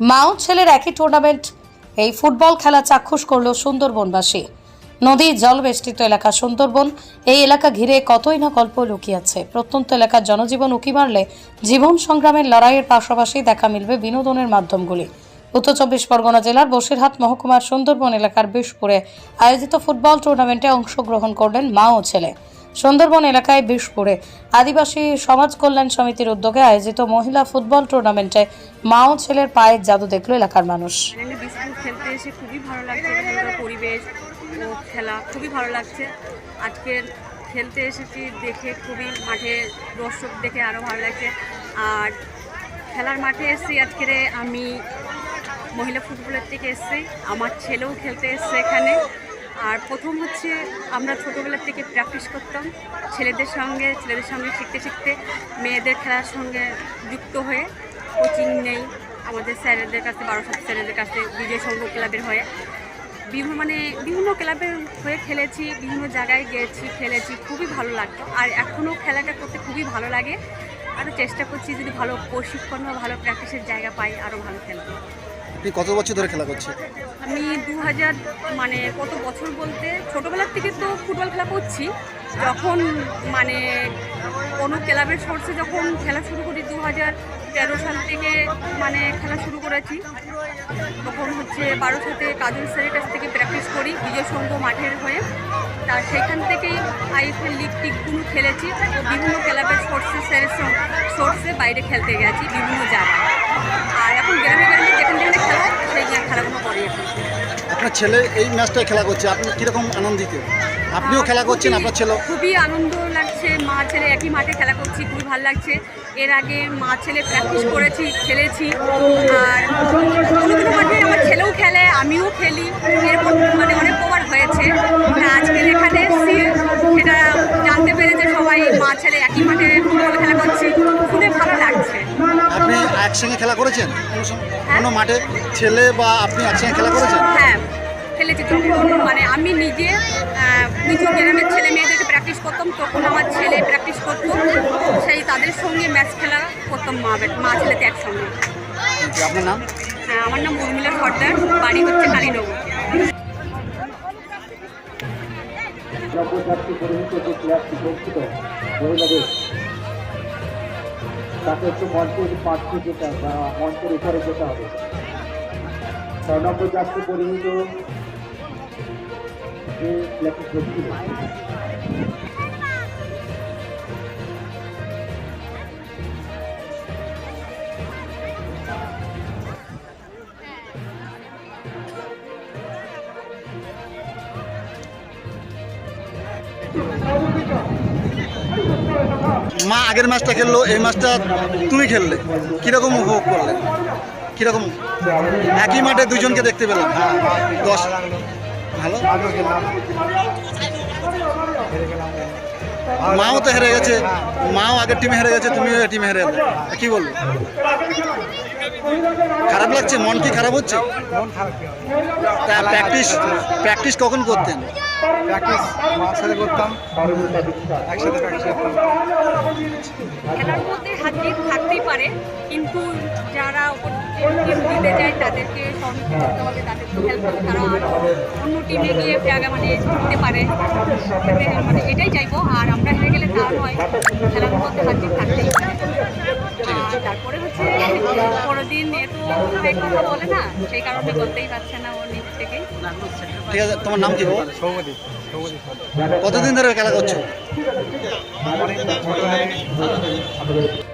মাও ছেলের একই টুর্নামেন্ট এই ফুটবল খেলা চাক্ষুষ করল সুন্দরবনবাসী। নদী জল বেষ্টিত এলাকা সুন্দরবন, এই এলাকা ঘিরে কতই না গল্প লুকিয়েছে প্রত্যন্ত এলাকার জনজীবন উকি মারলে জীবন সংগ্রামের লড়াইয়ের পাশাপাশি দেখা মিলবে বিনোদনের মাধ্যমগুলি। উত্তর চব্বিশ পরগনা জেলার বসিরহাট মহকুমার সুন্দরবন এলাকার বিশপুরে আয়োজিত ফুটবল টুর্নামেন্টে অংশগ্রহণ করলেন মা ও ছেলে। সুন্দরবন এলাকায় বিশপুরে আদিবাসী সমাজ কল্যাণ সমিতির উদ্যোগে আয়োজিত মহিলা ফুটবল টুর্নামেন্টে মা ও ছেলের পায়ের জাদু দেখল এলাকার মানুষ। খেলতে এসে খুবই ভালো লাগছে পরিবেশ ও খেলা খুবই ভালো লাগছে। আজকের খেলতে এসেছি দেখে খুবই মাঠে দর্শক দেখে আরও ভালো লাগছে। আর খেলার মাঠে এসেছি আজকের আমি মহিলা ফুটবলের থেকে এসেছি, আমার ছেলেও খেলতে এসছে এখানে। আর প্রথম হচ্ছে আমরা ছোটোবেলার থেকে প্র্যাকটিস করতাম ছেলেদের সঙ্গে ছেলেদের সঙ্গে শিখতে শিখতে, মেয়েদের খেলার সঙ্গে যুক্ত হয়ে কোচিং নেই। আমাদের স্যারেদের কাছে বারোশো স্যারেদের কাছে বিজয় সংঘ ক্লাবের হয়ে। বিভিন্ন মানে বিভিন্ন ক্লাবের হয়ে খেলেছি, বিভিন্ন জায়গায় গিয়েছি খেলেছি, খুবই ভালো লাগতো। আর এখনও খেলাটা করতে খুবই ভালো লাগে। আরও চেষ্টা করছি যদি ভালো প্রশিক্ষণ বা ভালো প্র্যাকটিসের জায়গা পাই, আরও ভালো খেলব। আপনি কত বছর ধরে খেলা করছেন? আমি দু হাজার মানে কত বছর বলতে, ছোটোবেলার থেকে তো ফুটবল খেলা করছি। যখন মানে কোনো ক্লাবের সোর্সে যখন খেলা শুরু করি দু হাজার তেরো সাল থেকে মানে খেলা শুরু করেছি। তখন হচ্ছে বারো সাথে কাজল স্যারের কাছ থেকে প্র্যাকটিস করি বিজয় সংঘ মাঠের হয়ে। তার সেখান থেকেই আইএসএল লিগ টিকগুলো খেলেছি ও বিভিন্ন ক্লাবের সোর্সে স্যারের সোর্সে বাইরে খেলতে গেছি বিভিন্ন জায়গায়। আর এখন গ্রামে গ্রামে যেখানে যেখানে খেলা হয়, সেই খেলাগুলো করি আপনার ছেলে এই ম্যাচটায় খেলা করছে আপনি কীরকম আনন্দিত? আপনিও খেলা করছেন আপনার ছেলে খুবই আনন্দ লাগছে মা ছেলে একই মাঠে খেলা করছি খুবই ভালো লাগছে। এর আগে মা ছেলে প্র্যাকটিস করেছি খেলেছি। আর কোনো কোনো মাঠে আমার ছেলেও খেলে আমিও খেলি। এরকম মানে অনেক প্রবার হয়েছে। আজকের এখানে সেটা জানতে পেরেছে সবাই মা ছেলে একই মাঠে ফুটবল খেলা করছি শুনে ভালো লাগছে। আপনি একসঙ্গে খেলা করেছেন? কোনো কোনো মাঠে ছেলে বা আপনি একসঙ্গে খেলা করেছেন? হ্যাঁ। খেলেছি যখন মানে আমি নিজে নিজ গ্রামের ছেলে মেয়েদেরকে প্র্যাকটিস করতাম তখন আমার ছেলে প্র্যাকটিস করতো সেই তাদের সঙ্গে ম্যাচ খেলা করতাম মা মা ছেলেতে একসঙ্গে। আপনার নাম? হ্যাঁ আমার নাম উর্মিলা সর্দার বাড়ি হচ্ছে কালীনগর। পরিহিত যে মহিলাদের তাকে একটু যেতে বা মঞ্চের উপরে যেতে হবে নবযাত্রী পরিহিত মা আগের ম্যাচটা খেললো, এই ম্যাচটা তুমি খেললে। কীরকম উপভোগ করলে? কীরকম? একই মাঠে দুজনকে দেখতে পেলাম। দশ ভালো? মাও তো হেরে গেছে। মাও আগের টিমে হেরে গেছে তুমিও টিমে হেরে গেলে। কি বলব? খারাপ লাগছে? মন কি খারাপ হচ্ছে? তা প্র্যাকটিস প্র্যাকটিস কখন করতেন? প্র্যাকটিস মার সাথে করতাম একসাথে প্র্যাকটিস করতাম। খেলার মধ্যে হাত থাকতেই পারে। কিন্তু যারা ওপর যায় তাদেরকে সহযোগিতা করতে হবে তাদেরকে হেল্প করতে তারা আরও অন্য টিমে গিয়ে জায়গা মানে জিততে পারে। মানে এটাই চাইব। আর আমরা হেরে গেলে তা নয় খেলার মধ্যে হাত থাকতেই আর তারপরে হচ্ছে কোনোদিন এত কথা বলে না সেই কারণে বলতেই পারছে না ও নিজ থেকেই ঠিক আছে তোমার নাম কি সৌমদীপ কতদিন ধরে খেলা করছ? থেকে